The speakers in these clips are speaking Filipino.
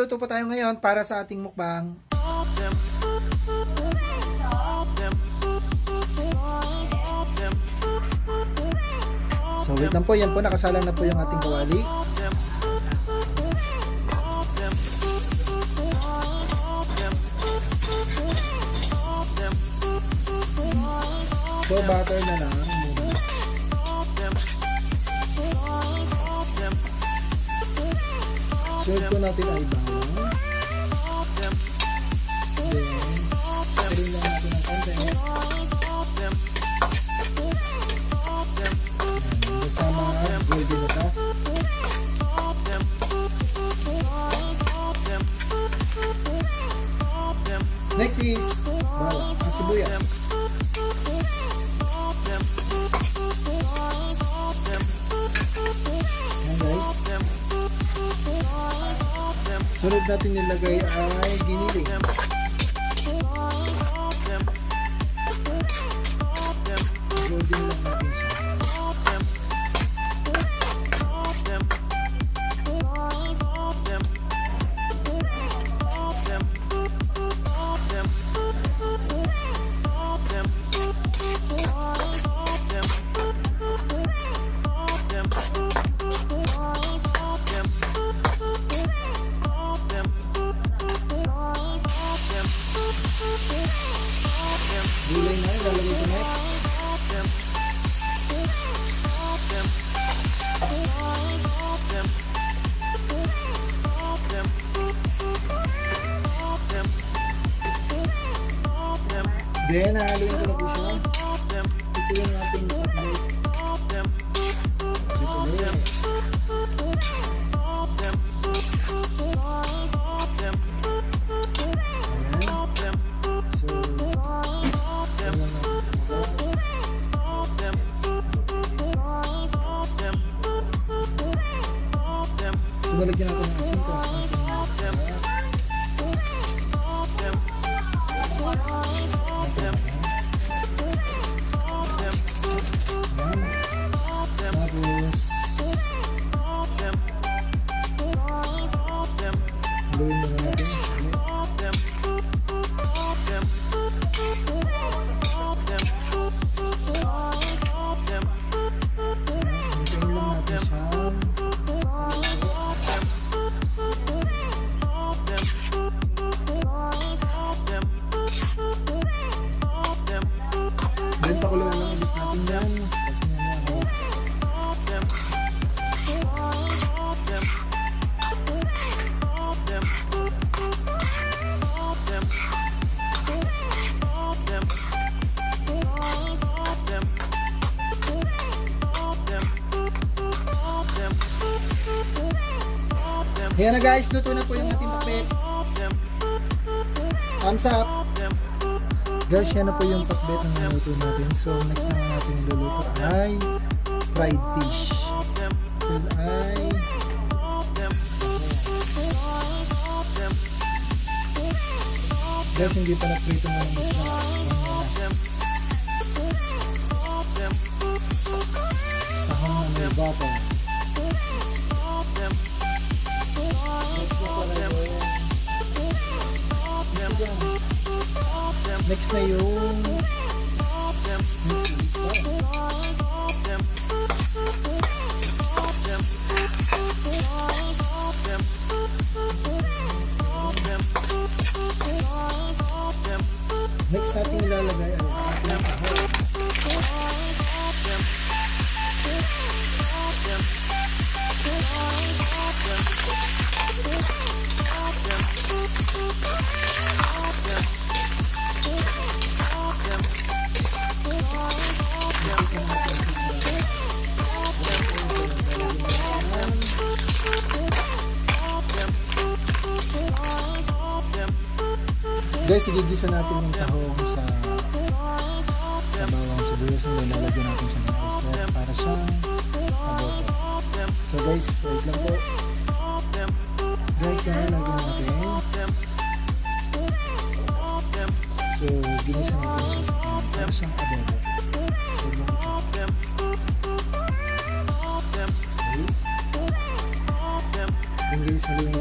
magluluto po tayo ngayon para sa ating mukbang. So wait lang po, yan po nakasalang na po yung ating kawali. So butter na lang. Sunod po natin ay bawang. Next is bawang, ang sibuyas. Ayan guys. Sunod natin nilagay ay giniling. Gulay na, ilalagay ko next. Then, hahaluin ko na po siya. Ito yung ating upload. Ito ulit. So, nalagyan natin ng asin tapos Tapos, haluin muna natin. Ayan na guys, luto na po yung ating pakbet. Thumbs up. Guys, yan na po yung pakbet na niluto natin. So, next naman natin iluluto ay fried fish. So, ay... Guys, hindi pa na-prito na ng isda. Tahong na. Next na yung Guys, igigisa natin yung tahong sa sa bawang sibuyas na lalagyan natin siya ng isda para siyang adobo. So guys, wait lang po. Guys, yan ang lagyan natin. So, ginisa natin siya para siyang adobo. Okay. Then guys, haluin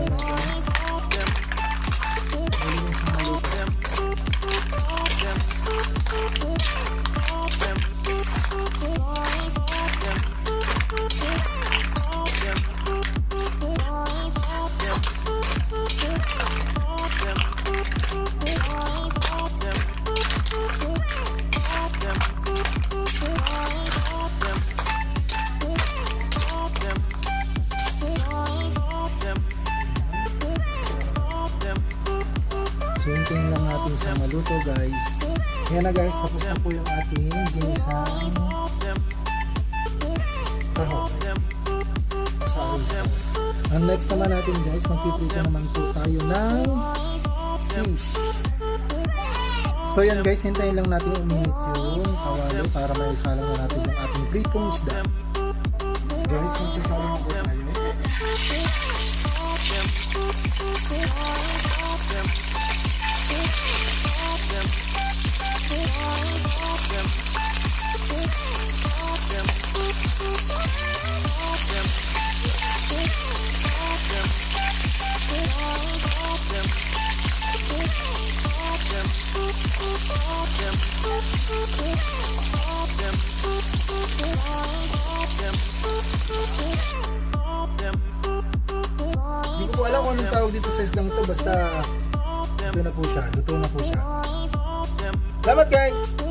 lang natin. siyang maluto guys. Yan na guys, tapos na po yung ating ginisang taho sa oyster. Ang next naman natin guys, magpiprito naman po tayo ng fish. So yan guys, hintayin lang natin uminit yung kawali para may isalang na natin yung ating pritong isda. Guys, magsasalang na po tayo. Hindi ko Basta ito na po siya. Luto na po siya. Salamat guys!